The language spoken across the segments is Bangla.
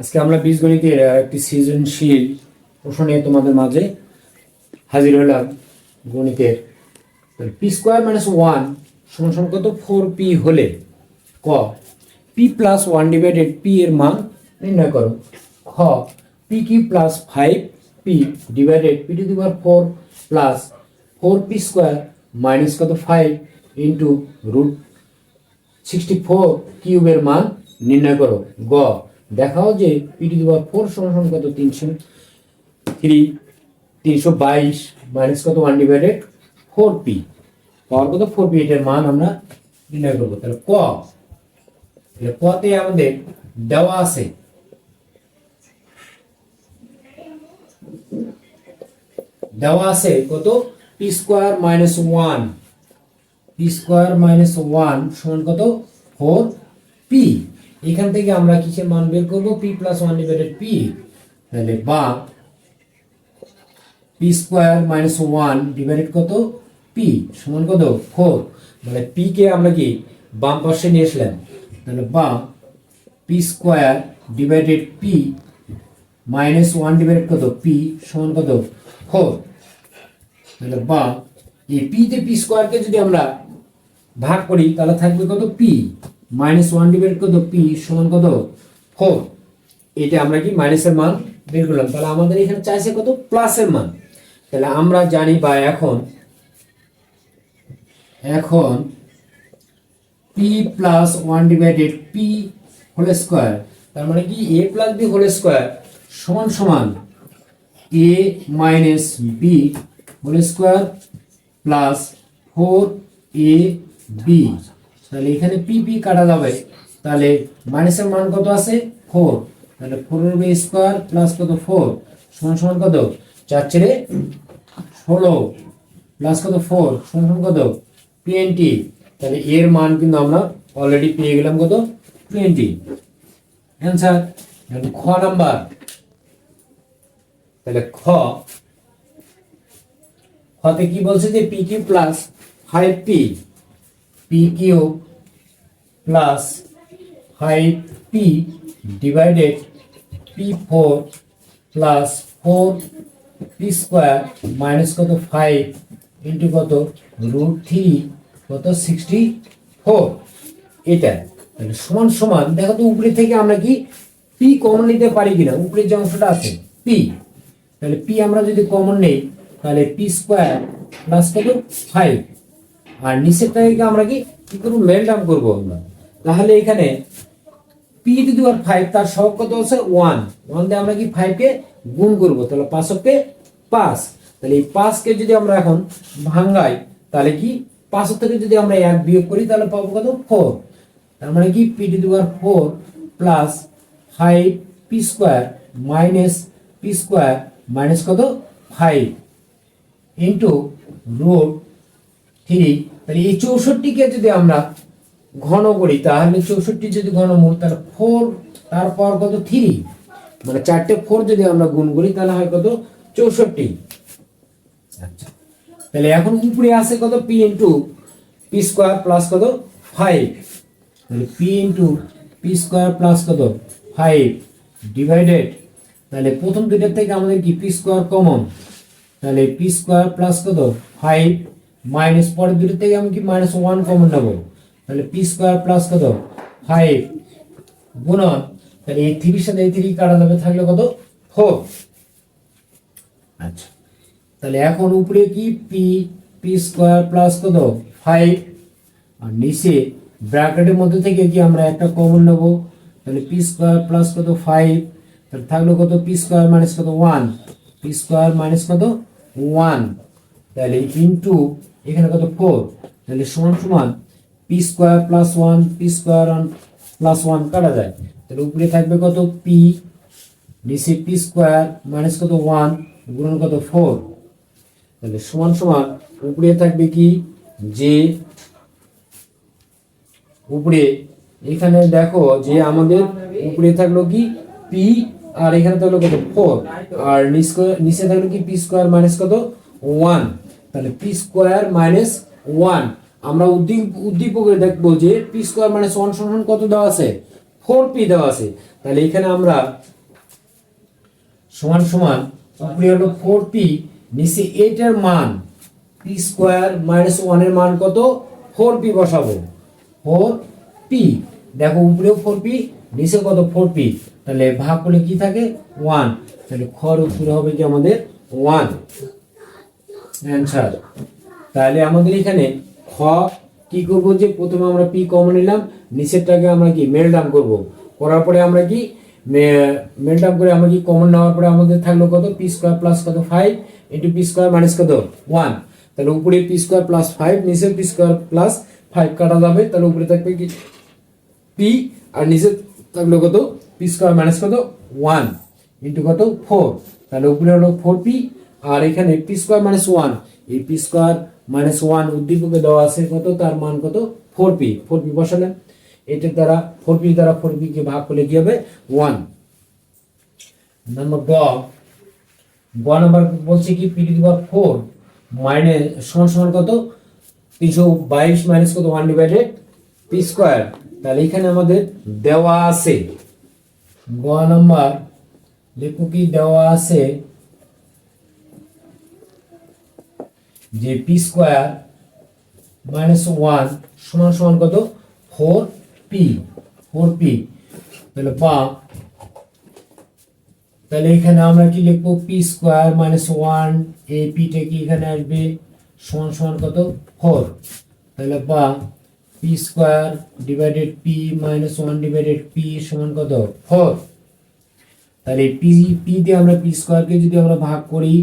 আজকে আমরা বীজগণিতের একটি সৃজনশীল প্রশ্ন নিয়ে তোমাদের মাঝে হাজির হলাম গণিতের। পি স্কোয়ার মাইনাস ওয়ান সমান কত? ফোর পি হলে ক? P plus one divided P এর মান নির্ণয় করো। খ পি কি plus five P divided P to the power four plus four P square minus কত? Five into root sixty four কিউবের মান নির্ণয় করো। গ দেখাও যে পি টু ফোর সমান কত? তিনশো থ্রি তিনশো বাইশ মাইনাস কত? One divided four P power কত? ফোর পি এটার মান আমরা নির্ণয় করব। তাহলে ক? তাহলে কতে আমাদের দেওয়া আছে দেওয়া আছে কত? P square minus one P square minus one সমান কত? ফোর পি এখান থেকে আমরা কিসের মান বের করব? P plus one divided P তাহলে বা P square minus one divided কত? পি সমান কত? ফোর মানে পি কে আমরা কি বাম পাশে নিয়ে আসলাম? তাহলে বা P square divided P minus one divided কত? পি সমান কত? ফোর তাহলে বা এই পিতে পি স্কোয়ারকে যদি আমরা ভাগ করি, তাহলে থাকবে কত? পি মাইনাস ওয়ান ডিভাইড কত? পি সমান কত? ফোর। এটা আমরা কি মাইনাসের মান বের করলাম? তাহলে আমাদের এখানে চাইছে কত? প্লাসের মান। তাহলে আমরা জানি বা এখন এখন P plus one divided P whole square তার মানে কি? A plus B whole square সমান সমান A minus B whole square plus four A B তাহলে এখানে পি পি কাটা যাবে। তাহলে মাইনাসের মান কত আছে? ফোর তাহলে ফোর বি স্কোয়ার প্লাস কত? ফোর সমান সমান কত? চার ছেড়ে ষোলো। প্লাস কত? ফোর সমান সমান কত? টোয়েন্টি তাহলে এর মান কিন্তু আমরা অলরেডি পেয়ে গেলাম কত? টোয়েন্টি অ্যান্সার খ নাম্বার তাহলে খ। হতে কি বলছে যে P Q plus five P P Q plus five P divided P four plus four P square minus কত? ফাইভ ইন্টু কত? রুট থ্রি কত? সিক্সটি ফোর এটা তাহলে সমান সমান, দেখো তো উপরে থেকে আমরা কি পি কমন নিতে পারি কিনা? উপরের যে অংশটা আছে পি তাহলে পি আমরা যদি কমন নেই, তাহলে পি স্কোয়ার প্লাস কত? ফাইভ আর নিচের থেকে আমরা কি কি করব? মেলডাউন করব আমরা। তাহলে এখানে পি যদি আর ফাইভ তার সব কত হচ্ছে? ওয়ান ওয়ান দিয়ে আমরা কি ফাইভকে গুণ করব, তাহলে পাঁচকে পাঁচ। তাহলে এই পাঁচকে যদি আমরা এখন ভাঙ্গাই, তাহলে কি পাঁচ থেকে যদি আমরা এক বিয়োগ করি, তাহলে পাবো কত? ফোর তার মানে কি? P to R four plus five P square minus P square minus কত? ফাইভ ইন্টু রুট থ্রি তাহলে এই চৌষট্টিকে যদি আমরা ঘন করি তাহলে চৌষট্টি যদি ঘনমূল, তাহলে ফোর তারপর কত? থ্রি মানে চারটে ফোর যদি আমরা গুণ করি, তাহলে হয় কত? চৌষট্টি। আচ্ছা। তাহলে এখন উপরে আছে কত? P into P square plus কত? ফাইভ তাহলে P into P square plus কত? ফাইভ ডিভাইডেড তাহলে প্রথম দুইটার থেকে আমাদের কি? পি স্কোয়ার কমন তাহলে পি স্কোয়ার প্লাস কত? ফাইভ মাইনাস পরের দুটো থেকে আমি কি মাইনাস ওয়ান কমন নেব? তাহলে পি স্কোয়ার প্লাস কত? ফাইভ গুণন তাহলে এই থ্রির সাথে এই থ্রি কাটা যাবে থাকলে কত? ফোর আচ্ছা। তাহলে এখন উপরে কি? পি পি স্কোয়ার প্লাস কত? ফাইভ আর নিচে ব্র্যাকেটের মধ্যে থেকে কি আমরা একটা কমন নেব? তাহলে পি স্কোয়ার প্লাস কত? ফাইভ তাহলে থাকল কত? পি স্কোয়ার মাইনাস কত? ওয়ান পি স্কোয়ার মাইনাস কত? ওয়ান তাহলে ইন্টু এখানে কত? ফোর তাহলে সমান সমান P square plus one P square plus one কাটা যায়। তাহলে উপরে থাকবে কত? পি নিচে পি স্কোয়ার মাইনাস কত? ওয়ান গুণন কত? ফোর তাহলে সমান সমান উপরে থাকবে কি? যে উপরে, এখানে দেখো যে আমাদের উপরে থাকল কি? পি আর এখানে থাকল কত? ফোর আর নিচে থাকল কি? পি স্কোয়ার মাইনাস কত? ওয়ান তাহলে পি স্কোয়ার মাইনাস ওয়ান আমরা উদ্দীপ উদ্দীপকে দেখব যে পি স্কোয়ার মানে ওয়ান সমান কত দেওয়া আছে? ফোর পি দেওয়া আছে। তাহলে এখানে আমরা সমান সমান উপরে হলো ফোর পি নিচে এইটার মান পি স্কোয়ার মাইনাস ওয়ানের মান কত? ফোর পি বসাবো। ফোর পি দেখো উপরেও ফোর পি নিচে কত? ফোর পি তাহলে ভাগ করলে কি থাকে? ওয়ান তাহলে খর উপরে হবে কি আমাদের? ওয়ান অ্যান্সার তাহলে আমাদের এখানে খ, কি করব যে প্রথমে আমরা পি কমন নিলাম নিচেরটাকে আমরা কি মেল ডাউন করব। করার পরে আমরা কি মেল ডাউন করে আমরা কি কমন নেওয়ার পরে আমাদের থাকল কত? পি স্কোয়ার প্লাস কত? Five into P square minus কত? ওয়ান তাহলে উপরে পি স্কোয়ার প্লাস ফাইভ নিচে পি স্কোয়ার প্লাস ফাইভ কাটা যাবে। তাহলে উপরে থাকবে কি? পি, আর নিচে থাকল কত? পি স্কোয়ার মাইনাস কত? ওয়ান ইন্টু কত? ফোর তাহলে উপরে হলো ফোর পি, আর এখানে পি স্কোয়ার মাইনাস ওয়ান এই পি স্কোয়ার মাইনাস ওয়ান উদ্দীপকে দেওয়া আছে কত? তার মান কত? ফোর পি ফোর পি বসালেন এটার দ্বারা ফোর পি দ্বারা ফোর পি কে ভাগ করলে কি হবে? ওয়ান নাম্বার গ। গ নাম্বার বলছে কি? P to power four minus সমান সমান কত? তিনশো বাইশ মাইনাস কত? ওয়ান ডিভাইডেড পি স্কোয়ার তাহলে এখানে আমাদের দেওয়া আছে। গ নাম্বার লেখো কি? দেওয়া আছে যে পি স্কোয়ার মাইনাস ওয়ান সমান সমান কত? Four P four P. তাহলে বা তাহলে এখানে আমরা কি লিখব? পি স্কোয়ার মাইনাস ওয়ান এ পিটা কি এখানে আসবে? সমান সমান কত? ফোর। তাহলে বা P square divided P minus one divided P সমান কত? ফোর। তাহলে পি পি দিয়ে আমরা পি স্কোয়ারকে যদি আমরা ভাগ করি,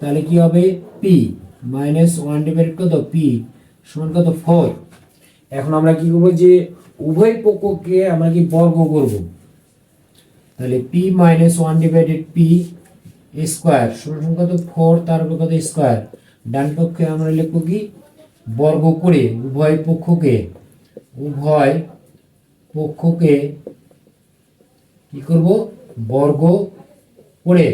তাহলে কি হবে? পি। মাইনাস ওয়ান ডিভাইডেড কত? পি সমান কত? ফোর। এখন আমরা কি করব যে উভয় পক্ষকে আমরা কি বর্গ করব? তাহলে P minus one divided P square সমান কত? ফোর, তার উপর কত? স্কোয়ার। ডান পক্ষে আমরা লিখব কি? বর্গ করে উভয় পক্ষকে উভয় পক্ষকে কি করব? বর্গ করে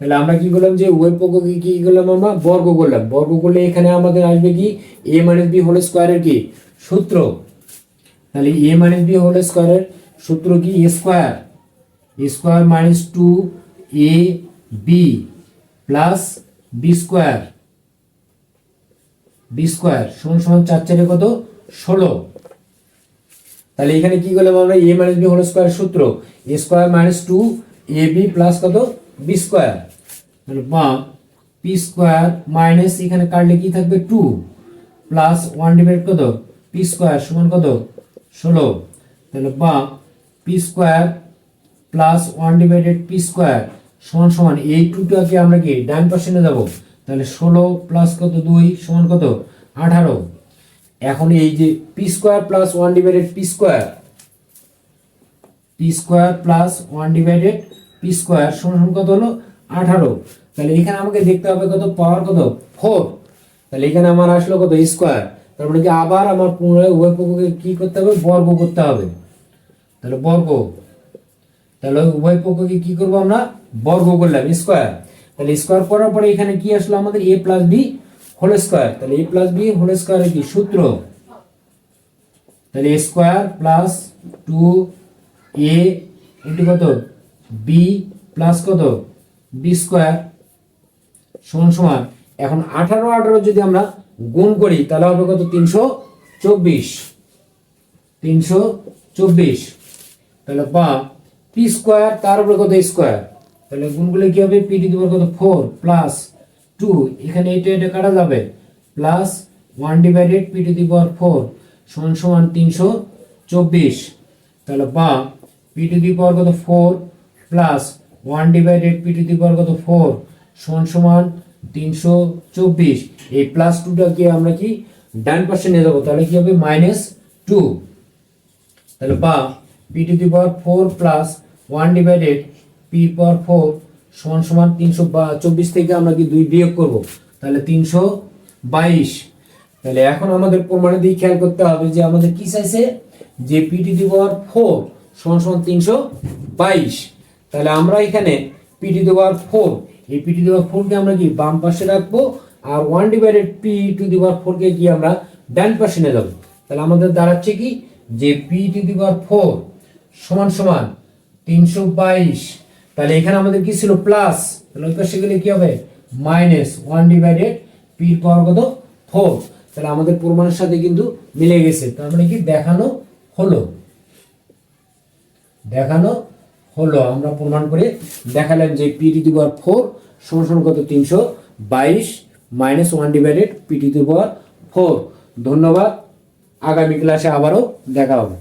তাহলে আমরা কি করলাম যে উভয় পক্ষকে কি করলাম আমরা? বর্গ করলাম। বর্গ করলে এখানে আমাদের আসবে কি? এ মাইনাস বি হোল স্কোয়ারের কি? সূত্র। তাহলে এ মাইনাস বি হোল স্কোয়ারের সূত্র কি? A square A square minus two A B plus B square B square সমান সমান চার চারে কত? ষোলো। তাহলে এখানে কি করলাম আমরা? A minus B whole square সূত্র। A square minus two A B plus কত? বি স্কোয়ার তাহলে বা পি স্কোয়ার মাইনাস এখানে কাটলে কি থাকবে? টু প্লাস ওয়ান ডিভাইড কত? পি স্কোয়ার সমান কত? ষোলো। তাহলে বা P square plus one divided P square সমান সমান এই টুটাকে আমরা কি ডান পাশে নিয়ে যাব? তাহলে ষোলো প্লাস কত? দুই সমান কত? আঠারো। এখন এই যে P square plus one divided P square P square plus one divided P square সমান কত হলো? আঠারো। তাহলে এখানে আমাকে দেখতে হবে কত? পাওয়ার কত? ফোর তাহলে এখানে আমার আসলো কত? স্কোয়ার তারপরে কি আবার আমার পুনরায় উভয় পক্ষকে কি করতে হবে? বর্গ করতে হবে। তাহলে বর্গ। তাহলে উভয় পক্ষকে কি করব আমরা? বর্গ করলাম স্কোয়ার তাহলে স্কোয়ার করার পরে এখানে কি আসলো আমাদের? A plus B whole square তাহলে এ প্লাস বি হোল স্কোয়ারের কি? সূত্র। তাহলে square plus two A into কত? বি প্লাস কত? বি স্কোয়ার সমান সমান। এখন আঠারো আঠারো যদি আমরা গুণ করি, তাহলে হবে কত? তিনশো চব্বিশ। তিনশো চব্বিশ। তাহলে বা পি স্কোয়ার তার উপরে কত? স্কোয়ার তাহলে গুণগুলো কি হবে? পি টু কত? ফোর প্লাস টু এখানে এটা এটা কাটা যাবে? Plus one divided P to the power four সমান সমান তিনশো চব্বিশ। তাহলে বা পি টু দি কত? Four plus one divided P to the power কত? ফোর সমান সমান তিনশো চব্বিশ। এই প্লাস টুটাকে আমরা কি? ডান পাশে নিয়ে যাব। তাহলে কি হবে? Minus two. তাহলে বা P to the power four plus one divided P power four সমান সমান তিনশো চব্বিশ থেকে আমরা কি দুই বিয়োগ করব? তাহলে তিনশো বাইশ। তাহলে এখন আমাদের প্রমাণে দিয়ে খেয়াল করতে হবে যে আমাদের কি চাইছে? যে P to the power four সমান সমান তিনশো বাইশ। তাহলে আমরা এখানে পি টু পাওয়ার ফোর এই পি টু পাওয়ার ফোরকে আমরা কি বাম পাশে রাখব? আর one divided P to the power ফোরকে কি আমরা ডান পাশে নিয়ে যাব? তাহলে আমাদের দাঁড়াচ্ছে কি? যে P to the power four সমান সমান তিনশো বাইশ। তাহলে এখানে আমাদের কি ছিল? প্লাস তাহলে ওই পাশে গেলে কি হবে? মাইনাস ওয়ান ডিভাইডেড পির পাওয়ার কত? ফোর তাহলে আমাদের প্রমাণের সাথে কিন্তু মিলে গেছে। তার মানে কি? দেখানো হলো। দেখানো হলো, আমরা প্রমাণ করে দেখালাম যে পি টু পাওয়ার ফোর সমান কত? তিনশো বাইশ minus one divided P to the power four ধন্যবাদ। আগামী ক্লাসে আবারও দেখা হবে।